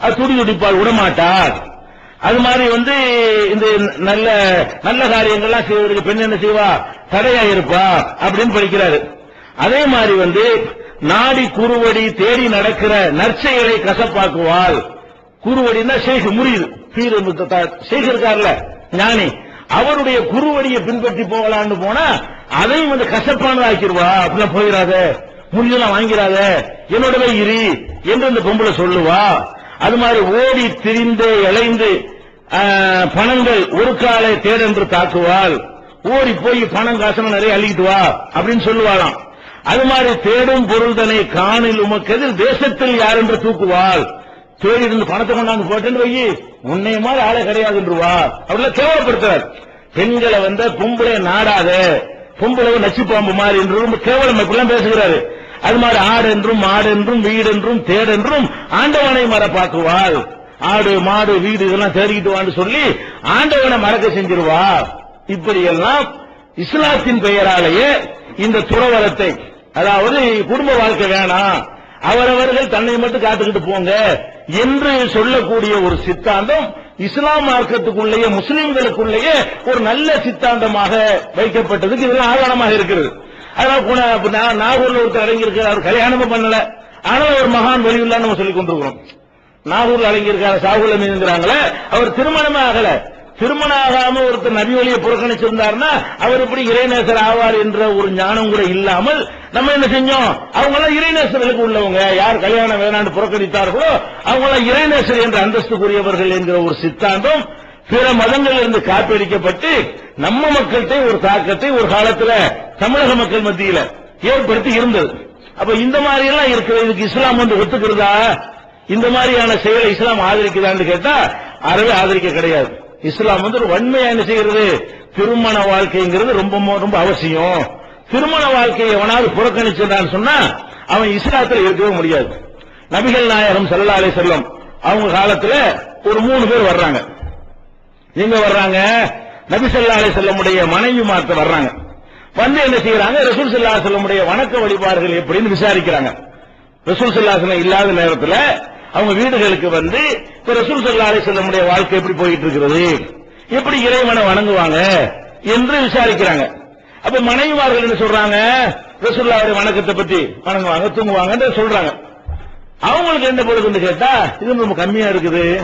அது துடி துடிப்பால் விடமாட்டார் அது மாதிரி வந்து இந்த நல்ல நல்ல காரியங்கள்லாம் செய்வதற்கு பெண் என்ன செய்வா? தடையா இருப்பா அப்படின்னு படிக்கிறாரு. அதே மாதிரி வந்து நாடி குறுவடி தேடி நடக்கிற நற்செயலை கசப்பாக்குவாள். குறுவடின்னா சேக முறியுது சேக இருக்கார்ல ஞானி. அவருடைய குருவடியை பின்பற்றி போகலான்னு போனா அதையும் வந்து கசப்பானதாக்கிடுவா. அப்படின்னா போயிடாத. முடியெல்லாம் வாங்கிறாத என்னோடவே இரு என்று அந்த பொம்பளை சொல்லுவா. அது மாதிரி ஓடி திரிந்து இளைந்து பணங்கள் ஒரு காலை தேடென்று தாக்குவாள். ஓடி போய் பணம் காசனம் நிறைய அள்ளிக்கிட்டு வா அப்படின்னு சொல்லுவாளாம். அது மாதிரி தேடும் பொருள் தன்னை காணில் உமக்கெதில் தேசத்தில் யார் என்று தூக்குவாள். தேடி இருந்து பணத்தை கொண்டாந்து போட்டேன்னு வை. உன்னை மாதிரி ஆளே கிடையாதுன்றவா அப்படிலாம் கேவலப்படுத்துறார் பெண்களை வந்து பொம்பளை நாடாத. பொம்பளை நச்சு பாம்பு மாதிரி என்று ரொம்ப கேவலம் இப்படிலாம் பேசுகிறாரு. அது மாதிரி ஆடு என்றும் மாடு என்றும் வீடு என்றும் தேடென்றும் ஆண்டவனை மறப்பாக்குவாள். ஆடு மாடு வீடு இதெல்லாம் தேடிக்கிட்டு வான்னு சொல்லி ஆண்டவனை மறக்க செஞ்சிருவா. இப்படி எல்லாம் இஸ்லாத்தின் பெயராலேயே இந்த துறவரத்தை அதாவது குடும்ப வாழ்க்கை வேணாம் அவரவர்கள் தன்னை மட்டும் காத்துக்கிட்டு போங்க என்று சொல்லக்கூடிய ஒரு சித்தாந்தம் இஸ்லாம் மார்க்கத்துக்குள்ளேயே முஸ்லிம்களுக்குள்ளேயே ஒரு நல்ல சித்தாந்தமாக வைக்கப்பட்டதுக்கு இதெல்லாம் ஆதாரமாக இருக்கிறது. அதனால நாகூர்ல ஒருத்தர் அடங்கி அவர் கல்யாணமும் பண்ணல. ஆனா ஒரு மகான் வெளியுள்ளான்னு நம்ம சொல்லிக் கொண்டிருக்கிறோம். நாகூர்ல அடங்கி இருக்காரு சாகுல அவர் திருமணமே ஆகல. திருமணம் ஆகாம ஒருத்தர் நபி வழியை புறக்கணிச்சிருந்தாருன்னா அவர் இப்படி இறைநேசர் ஆவார் என்ற ஒரு ஞானம் கூட இல்லாமல் நம்ம என்ன செஞ்சோம்? அவங்க எல்லாம் இறைநேசர்களுக்கு உள்ளவங்க. யார் கல்யாணம் வேணான்னு புறக்கணித்தார்களோ அவங்க எல்லாம் இறைநேசர் என்ற அந்தஸ்துக்குரியவர்கள் என்கிற ஒரு சித்தாந்தம் பிற மதங்களில் இருந்து காப்பீடிக்கப்பட்டு நம்ம மக்கள்கிட்ட ஒரு தாக்கத்தை ஒரு காலத்துல தமிழக மக்கள் மத்தியில ஏற்படுத்தி இருந்தது. அப்ப இந்த மாதிரி எல்லாம் இருக்கிற இதுக்கு இஸ்லாம் வந்து ஒத்துக்கிறதா? இந்த மாதிரியான செயலை இஸ்லாம் ஆதரிக்குதான்னு கேட்டா அறவே ஆதரிக்க கிடையாது. இஸ்லாம் வந்து ஒரு வன்மையா என்ன செய்கிறது திருமண வாழ்க்கைங்கிறது ரொம்ப ரொம்ப அவசியம். திருமண வாழ்க்கையை எவனாவது புறக்கணிச்சிருந்தான்னு சொன்னா அவன் இஸ்லாத்தில் இருக்கவே முடியாது. நபிகள் நாயகம் சல்லா அலே செல்லம் அவங்க காலத்துல ஒரு மூணு பேர் வர்றாங்க. எங்க வர்றாங்க? நபிசல்லா அலி செல்லமுடைய மனைவி மாத்த வர்றாங்க. வந்து என்ன செய்யறாங்க? ரசூல் சல்லா செல்லமுடைய வணக்க வழிபாடுகள் எப்படின்னு விசாரிக்கிறாங்க. ரசூல் சல்லாசனம் இல்லாத நேரத்துல அவங்க வீடுகளுக்கு வந்து இப்ப ரசூல் சல்லா அலி செல்லமுடைய வாழ்க்கை எப்படி போயிட்டு இருக்கிறது எப்படி இறைவனை வணங்குவாங்க? என்று விசாரிக்கிறாங்க. அப்ப மனைவிமார்கள் என்ன சொல்றாங்க? ரசூலுல்லாஹ்வுடைய வணக்கத்தை பத்தி வணங்குவாங்க தூங்குவாங்கன்னு சொல்றாங்க. அவங்களுக்கு என்ன பொழுதுன்னு கேட்டா இது ரொம்ப கம்மியா இருக்குது.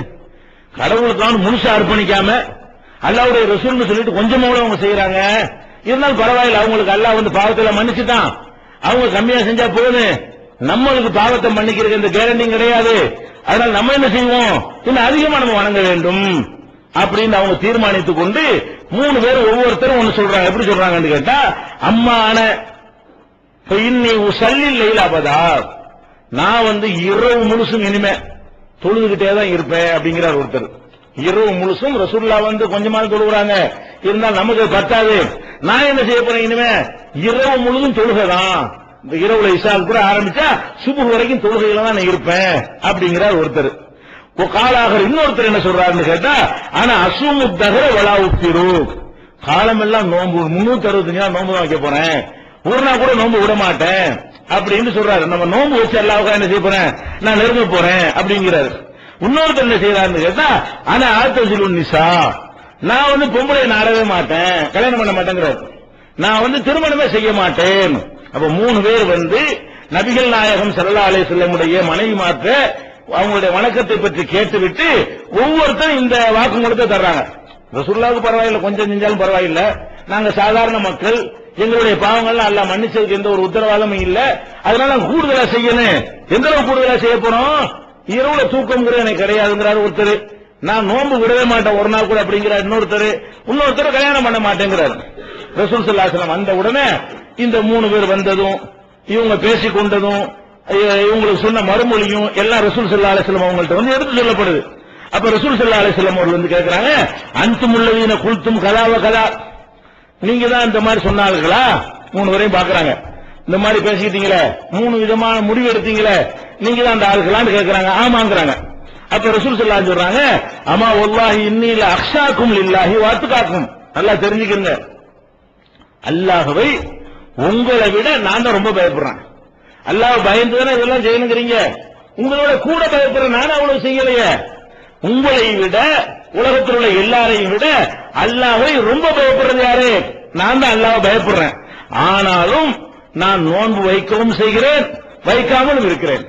கடவுளுக்கான முழுசா அர்ப்பணிக்காம அல்லாவுடைய ரசூல்னு சொல்லிட்டு கொஞ்சமாவது அவங்க செய்யறாங்க இருந்தாலும் பரவாயில்ல அவங்களுக்கு அல்லாஹ் வந்து பாவத்துல மன்னிச்சுட்டான். அவங்க கம்மியா செஞ்சா போதும். நம்மளுக்கு பாவத்தை மன்னிக்கிறதுக்கு இந்த கேரண்டியும் கிடையாது. அதனால நம்ம என்ன செய்வோம்? இன்னும் அதிகமா நம்ம வணங்க வேண்டும். அப்படின்னு அவங்க தீர்மானித்துக் கொண்டு மூணு பேரும் ஒவ்வொருத்தரும் ஒன்னு சொல்றாங்க. எப்படி சொல்றாங்கன்னு கேட்டா அம்மான இப்ப இன்னி உசல்லில் லைலாபதா? நான் வந்து இரவு முழுசும் இனிமே தொழுதுகிட்டே தான் இருப்பேன் அப்படிங்கிறார் ஒருத்தர். இரவு முழுசும் ரசூல்லா வந்து கொஞ்சமாவது தொழுகிறாங்க இருந்தால் நமக்கு பத்தாது. நான் என்ன செய்ய போறேன் இனிமே? இரவு முழுதும் தொழுகதான். இந்த இரவுல இசால் கூட ஆரம்பிச்சா சுபு வரைக்கும் தொழுகையில தான் நான் இருப்பேன் அப்படிங்கிறார் ஒருத்தர். காலாக இன்னொருத்தர் என்ன சொல்றாருன்னு கேட்டா ஆனா அசுமு தகர வலா உத்திரு காலமெல்லாம் நோன்பு முன்னூத்தி அறுபத்தஞ்சு நாள் தான் வைக்க போறேன். ஒரு நாள் கூட நோன்பு விட மாட்டேன் அப்படின்னு சொல்றாரு. நம்ம நோன்பு வச்சு அல்லாவுக்கா என்ன செய்ய போறேன்? நான் நெருங்க போறேன் அப்படிங்கிறாரு. இன்னொருத்தர் என்ன செய்யறாருன்னு கேட்டா ஆனா ஆத்தசிலு நிசா. நான் வந்து பொம்பளை நாடவே மாட்டேன். கல்யாணம் பண்ண மாட்டேங்கிறார். நான் வந்து திருமணமே செய்ய மாட்டேன். அப்ப மூணு பேர் வந்து நபிகள் நாயகம் ஸல்லல்லாஹு அலைஹி வஸல்லமுடைய மனைவி மாற்ற அவங்களுடைய வணக்கத்தை பற்றி கேட்டுவிட்டு ஒவ்வொருத்தரும் இந்த வாக்குமூலத்தை தர்றாங்க. ரசூலுல்லாவுக்கு பரவாயில்லை கொஞ்சம் செஞ்சாலும் பரவாயில்ல. நாங்க சாதாரண மக்கள் எங்களுடைய பாவங்கள்லாம் அல்லாஹ் மன்னிச்சதுக்கு எந்த ஒரு உத்தரவாதமும் இல்ல. அதனால கூடுதலா செய்யணும். எந்த அளவு கூடுதலா செய்ய போறோம்? இரவுல தூக்கம்ங்கிறது எனக்கு கிடையாதுங்கிறாரு ஒருத்தர். நான் நோன்பு விடவே மாட்டேன். ஒரு நாள் கூட அப்படிங்கிறார் இன்னொருத்தர். இன்னொருத்தர் கல்யாணம் பண்ண மாட்டேங்கிறார். ரசூல் ஸல்லல்லாஹு வந்த உடனே இந்த மூணு பேர் வந்ததும் இவங்க பேசிக் கொண்டதும் இவங்களுக்கு சொன்ன மறுமொழியும் எல்லாம் ரசூல் ஸல்லல்லாஹு அலிஸ்லம் அவங்கள்ட்ட வந்து எடுத்து சொல்லப்படுது. அப்ப ரசூல் ஸல்லல்லாஹு அலிஸ்லம் அவர்கள் வந்து கேக்குறாங்க அன்துமுல்லதீன குல்தும் கலாவ கலா நீங்க தான் இந்த மாதிரி சொன்னார்களா மூணு பேரையும் பாக்குறாங்க இந்த மாதிரி பேசிக்கிட்டீங்களே? மூணு விதமான முடிவு எடுத்தீங்களே? நீங்க தான் அந்த ஆளுகளான்னு கேட்கறாங்க ஆமாங்கிறாங்க. அப்ப ரசூல் ஸல்லல்லாஹு சொல்றாங்க அம்மா ஒல்லாஹி இன்னில அக்ஷாக்கும் லில்லாஹி வாத்துக்காக்கும் நல்லா தெரிஞ்சுக்கங்க. அல்லாஹவை உங்களை விட நான் தான் ரொம்ப பயப்படுறேன். அல்லாஹ் பயந்து தானே இதெல்லாம் செய்யணுங்கிறீங்க. உங்களோட கூட பயப்படுற நானும் அவ்வளவு செய்யலையே. உங்களை விட உலகத்தில் உள்ள எல்லாரையும் விட அல்லாவை ரொம்ப பயப்படுறது யாரு? நான் தான் அல்லாவை பயப்படுறேன். ஆனாலும் நான் நோன்பு வைக்கவும் செய்கிறேன் வைக்காமலும் இருக்கிறேன்.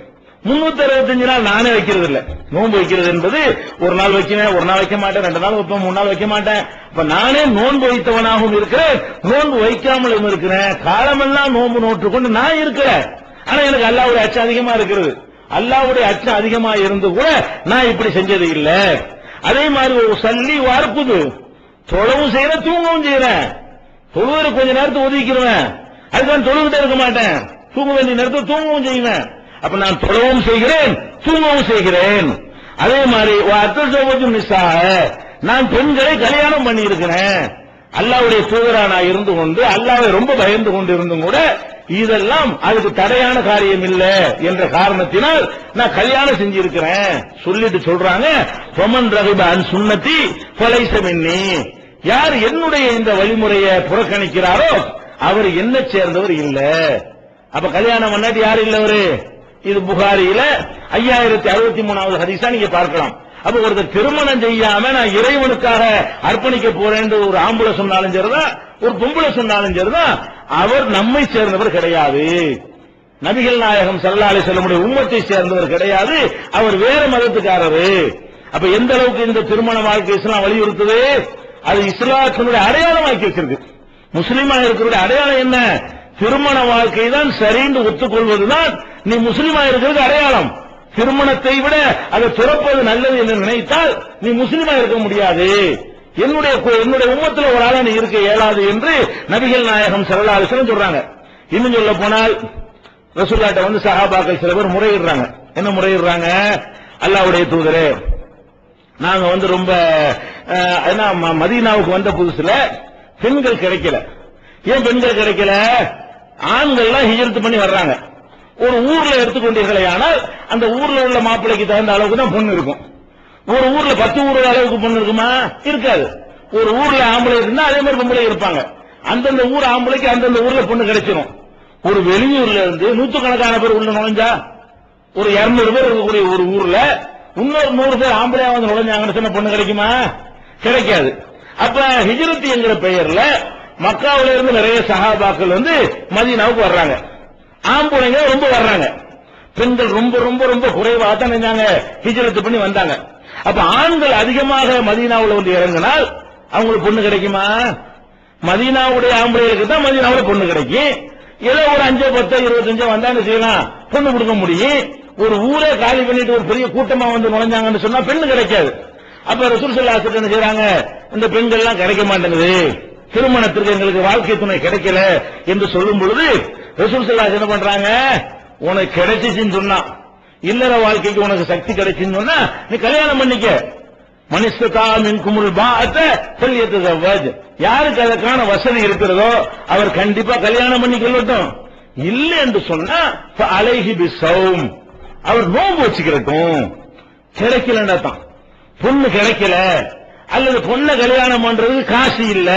முன்னூத்தி அறுபத்தஞ்சு நாள் நானே வைக்கிறது இல்ல நோன்பு வைக்கிறது என்பது ஒரு நாள் வைக்கிறேன் ஒரு நாள் வைக்க மாட்டேன் ரெண்டு நாள் வைப்பேன் மூணு நாள் வைக்க மாட்டேன். இப்ப நானே நோன்பு வைத்தவனாகவும் இருக்கிறேன் நோன்பு வைக்காமலும் இருக்கிறேன். காலமெல்லாம் நோன்பு நோட்டு கொண்டு நான் இருக்கிறேன். ஆனா எனக்கு அல்லாவுடைய அச்சம் அதிகமா இருக்கிறது. அல்லாவுடைய அச்சம் அதிகமா இருந்து கூட நான் இப்படி செஞ்சது இல்ல. அதே மாதிரி ஒரு சல்லி வார்ப்புது தொழவும் செய்யறேன் தூங்கவும் செய்யறேன் தொழுவது கொஞ்ச நேரத்தை ஒதுக்கிடுவேன். அதுதான் நான் தொழுகிட்டே இருக்க மாட்டேன். தூங்க வேண்டிய நேரத்தை தூங்கவும் செய்வேன். அப்ப நான் தொழவும் செய்கிறேன் தூங்கவும் செய்கிறேன். அதே மாதிரி மிஸ் ஆக நான் பெண்களை கல்யாணம் பண்ணி இருக்கிறேன் அல்லாவுடைய நான் இருந்து கொண்டு அல்லாவை ரொம்ப பயந்து கொண்டு இருந்தும் கூட இதெல்லாம் அதுக்கு தடையான காரியம் இல்ல என்ற காரணத்தினால் நான் கல்யாணம் செஞ்சிருக்கிறேன். சொல்லிட்டு சொல்றாங்க பொமன் ரகிப அன் சுண்ணத்தி கொலைசமின்னி யார் என்னுடைய இந்த வழிமுறையை புறக்கணிக்கிறாரோ அவர் என்ன சேர்ந்தவர் இல்ல. அப்ப கல்யாணம் பண்ணாட்டி யார் இல்ல அவரு? இது புகாரியில ஐயாயிரத்தி அறுபத்தி மூணாவது ஹரிசா நீங்க பார்க்கலாம். அப்ப ஒருத்தர் திருமணம் செய்யாம நான் இறைவனுக்காக அர்ப்பணிக்க போறேன் ஒரு ஆம்புல சொன்னாலும் சரிதான் ஒரு பொம்பளை சொன்னாலும் சரிதான். அவர் நம்மை சேர்ந்தவர் கிடையாது. நபிகள் நாயகம் சல்லாலை செல்லமுடைய உம்மத்தை சேர்ந்தவர் கிடையாது. அவர் வேற மதத்துக்காரரு. அப்ப எந்த அளவுக்கு இந்த திருமண வாழ்க்கை இஸ்லாம் வலியுறுத்துது? அது இஸ்லாத்தினுடைய அடையாளமாக்கி வச்சிருக்கு. முஸ்லீமா இருக்கிற அடையாளம் என்ன? திருமண வாழ்க்கை தான் சரின்னு ஒத்துக்கொள்வதுதான் நீ முஸ்லீமா இருக்கிறது அடையாளம். திருமணத்தை விட அதை துறப்பது நல்லது என்று நினைத்தால் நீ முஸ்லீமா இருக்க முடியாது. என்னுடைய என்னுடைய உம்மத்தில் ஒரு ஆளா நீ இருக்க இயலாது என்று நபிகள் நாயகம் சரலாலிசனம் சொல்றாங்க. இன்னும் சொல்ல போனால் ரசூல்லாட்ட வந்து சஹாபாக்கள் சில பேர் முறையிடுறாங்க. என்ன முறையிடுறாங்க? அல்லாவுடைய தூதரே நாங்க வந்து ரொம்ப என்ன ம- மதீனாவுக்கு வந்த புதுசுல பெண்கள் கிடைக்கல. ஏன் பெண்கள் கிடைக்கல? ஆண்கள்லாம் ஹிஜரத்து பண்ணி வர்றாங்க. ஒரு ஊர்ல எடுத்துக்கொண்டீர்களே ஆனால் அந்த ஊர்ல உள்ள மாப்பிள்ளைக்கு தகுந்த அளவுக்கு தான் பொண்ணு இருக்கும். ஒரு ஊர்ல பத்து ஊர் அளவுக்கு பொண்ணு இருக்குமா? இருக்காது. ஒரு ஊர்ல ஆம்பளை இருந்தா அதே மாதிரி பொம்பளை இருப்பாங்க. அந்தந்த ஊர் ஆம்பளைக்கு அந்தந்த ஊர்ல பொண்ணு கிடைச்சிடும் ஒரு வெளியூர்ல இருந்து நூத்துக்கணக்கான பேர் உள்ள நுழைஞ்சா ஒரு 200 பேர் இருக்கக்கூடிய ஒரு ஊர்ல இன்னொரு நூறு பேர் ஆம்பளையா வந்து நுழைஞ்சாங்கன்னு சொன்ன பொண்ணு கிடைக்குமா? கிடைக்காது. அப்ப ஹிஜ்ரத் என்கிற பெயர்ல மக்காவில இருந்து நிறைய சகாபாக்கள் வந்து மதீனாவுக்கு வர்றாங்க. ஆம்பளைங்க ரொம்ப வர்றாங்க. பெண்கள் ரொம்ப ரொம்ப ரொம்ப குறைவா தான் நினைஞ்சாங்க ஹிஜரத்து பண்ணி வந்தாங்க. அப்ப ஆண்கள் அதிகமாக மதீனாவில் வந்து இறங்கினால் அவங்களுக்கு பொண்ணு கிடைக்குமா? மதீனாவுடைய ஆம்பளைகளுக்கு தான் மதீனாவுல பொண்ணு கிடைக்கும். ஏதோ ஒரு அஞ்சு பத்தோ இருபத்தஞ்சோ வந்தா என்ன செய்யலாம்? பொண்ணு கொடுக்க முடியும். ஒரு ஊரே காலி பண்ணிட்டு ஒரு பெரிய கூட்டமா வந்து நுழைஞ்சாங்கன்னு சொன்னா பெண்ணு கிடைக்காது. அப்ப ரசூல் ஸல்லல்லாஹு என்ன செய்யறாங்க இந்த பெண்கள் எல்லாம் கிடைக்க மாட்டேங்குது. திருமணத்திற்கு எங்களுக்கு வாழ்க்கை துணை கிடைக்கல என்று சொல்லும் பொழுது ரசூல் ஸல்லல்லாஹு என்ன பண்றாங்க? உனக்கு கிடைச்சிச்சுன்னு சொன்னா இல்லற வாழ்க்கைக்கு உனக்கு சக்தி கிடைச்சுன்னு சொன்னா நீ கல்யாணம் பண்ணிக்க. மனுஷத்தா மின் குமுல் பாத்த சொல்லியது யாருக்கு அதற்கான வசதி இருக்கிறதோ அவர் கண்டிப்பா கல்யாணம் பண்ணி கொள்ளட்டும் இல்ல என்று சொன்னா அழகி பி சௌம் அவர் நோன்பு வச்சுக்கிறட்டும். கிடைக்கலன்னா தான். பொண்ணு கிடைக்கல அல்லது பொண்ணை கல்யாணம் பண்றதுக்கு காசு இல்ல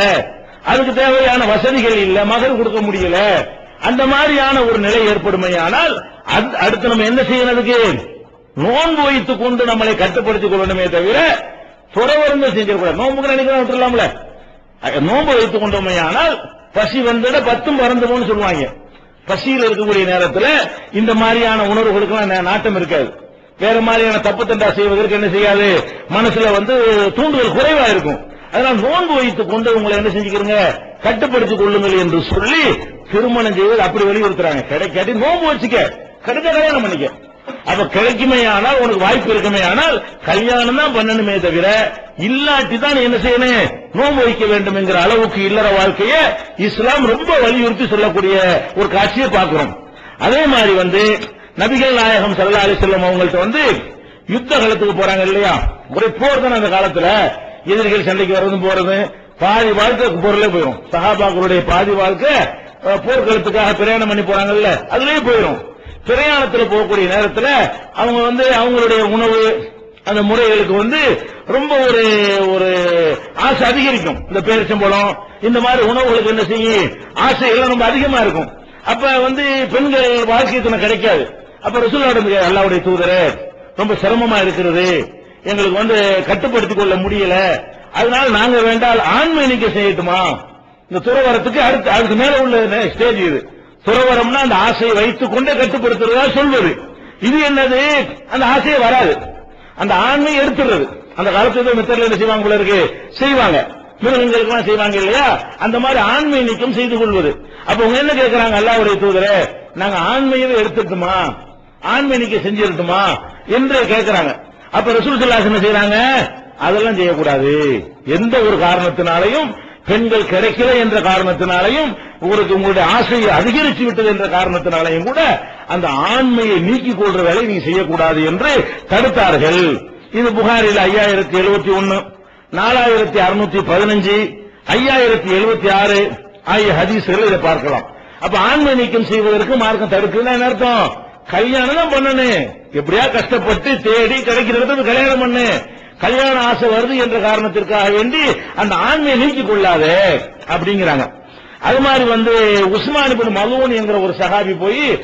அதுக்கு தேவையான வசதிகள் இல்ல மகள் கொடுக்க முடியல அந்த மாதிரியான ஒரு நிலை ஏற்படுமையானால் அடுத்து நம்ம என்ன செய்யணும் அதுக்கு நோன்பு வைத்துக் கொண்டு நம்மளை கட்டுப்படுத்திக் கொள்ளணுமே தவிர துறவருந்து செஞ்சிடக்கூடாது. நோன்புக்கு நினைக்கிறோம் விட்டுலாம்ல நோன்பு வைத்துக் கொண்டோமையானால் பசி வந்திட பத்தும் பறந்துமோன்னு சொல்லுவாங்க. பசியில் இருக்கக்கூடிய நேரத்துல இந்த மாதிரியான உணர்வுகளுக்கெல்லாம் நாட்டம் இருக்காது. வேற மாதிரியான தப்பு தண்டா செய்வதற்கு என்ன செய்யாது? மனசுல வந்து தூண்டுதல் குறைவா இருக்கும். அதனால நோன்பு வைத்துக் கொண்டு உங்களை என்ன செஞ்சுக்கிறீங்க? கட்டுப்படுத்திக் கொள்ளுங்கள் என்று சொல்லி திருமணம் செய்வது அப்படி வலியுறுத்துறாங்க. கிடைக்காட்டி நோன்பு வச்சுக்க. கிடைச்ச கல்யாணம் பண்ணிக்க. அப்ப கிடைக்குமே ஆனால் உனக்கு வாய்ப்பு இருக்குமே ஆனால் கல்யாணம் தான் பண்ணணுமே தவிர இல்லாட்டி தான் என்ன செய்யணும்? நோன்பு வைக்க வேண்டும் என்கிற அளவுக்கு இல்லற வாழ்க்கைய இஸ்லாம் ரொம்ப வலியுறுத்தி சொல்லக்கூடிய ஒரு காட்சியை பார்க்கிறோம். அதே மாதிரி வந்து நபிகள் நாயகம் சல்லா அலிசல்லம் அவங்கள்ட்ட வந்து யுத்த காலத்துக்கு போறாங்க இல்லையா? ஒரே போர் தானே அந்த காலத்துல. எதிரிகள் சண்டைக்கு வர்றதும் போறது பாதி வாழ்க்கை பொருளே போயிடும் சஹாபாக்களுடைய பாதி வாழ்க்கை போர்க்களத்துக்காக பிரயாணம் பண்ணி போறாங்கல்ல அதுலயே போயிடும் பிரயாணத்துல போகக்கூடிய நேரத்துல அவங்க வந்து அவங்களுடைய உணவு அந்த முறைகளுக்கு வந்து ரொம்ப ஒரு ஒரு ஆசை அதிகரிக்கும். இந்த பேரிச்சம்பழம் இந்த மாதிரி உணவுகளுக்கு என்ன செய்யும் ஆசை எல்லாம் ரொம்ப அதிகமா இருக்கும். அப்ப வந்து பெண்கள் வாழ்க்கை துணை கிடைக்காது. அப்ப ரசூலோட அல்லாவுடைய தூதர் ரொம்ப சிரமமா இருக்கிறது. எங்களுக்கு வந்து கட்டுப்படுத்திக் கொள்ள முடியல. அதனால நாங்க வேண்டால் ஆண்மை நீக்க செய்யட்டுமா? இந்த துறவரத்துக்கு அடுத்து அதுக்கு மேல உள்ள ஸ்டேஜ் இது? துறவரம்னா அந்த ஆசையை வைத்துக் கொண்டே கட்டுப்படுத்துறதா சொல்வது. இது என்னது? அந்த ஆசையே வராது. அந்த ஆண்மை எடுத்துடுறது. அந்த காலத்துல மித்தர்ல என்ன செய்வாங்க போல இருக்கு? செய்வாங்க. மிருகங்களுக்கெல்லாம் செய்வாங்க இல்லையா? அந்த மாதிரி ஆண்மை நீக்கம் செய்து கொள்வது. அப்ப உங்க என்ன கேட்கிறாங்க அல்லாவுடைய தூதரே? நாங்க ஆண்மையவே எடுத்துட்டுமா ஆண்மை நீக்கம் செஞ்சிருட்டுமா என்று கேட்கிறாங்க அப்ப ரசூல் சல்லாஸ் என்ன செய்யறாங்க அதெல்லாம் செய்யக்கூடாது. எந்த ஒரு காரணத்தினாலையும் பெண்கள் கிடைக்கல என்ற காரணத்தினாலையும் உங்களுக்கு உங்களுடைய ஆசையை அதிகரித்து விட்டது என்ற காரணத்தினாலையும் கூட அந்த ஆண்மையை நீக்கிக் கொள்ற வேலை நீங்க செய்யக்கூடாது என்று தடுத்தார்கள். இது புகாரில் ஐயாயிரத்தி எழுபத்தி ஒன்னு நாலாயிரத்தி அறுநூத்தி பதினஞ்சு ஐயாயிரத்தி எழுபத்தி ஆறு ஆகிய ஹதீஸ்கள் இதை பார்க்கலாம். அப்ப ஆண்மை நீக்கம் செய்வதற்கு மார்க்கம் தடுக்குன்னா என்ன அர்த்தம்? கல்யாணம் தான் பண்ணனு. எப்படியா கஷ்டப்பட்டு தேடி கிடைக்கிற இடத்துல கல்யாணம் பண்ணு. கல்யாண ஆசை வருது என்ற காரணத்திற்காக வேண்டி அந்த ஆண்மையை நீக்கிக் கொள்ளாதே அப்படிங்கிறாங்க. அது மாதிரி வந்து உஸ்மான் இப்னு மலூன் என்கிற ஒரு சகாபி போய்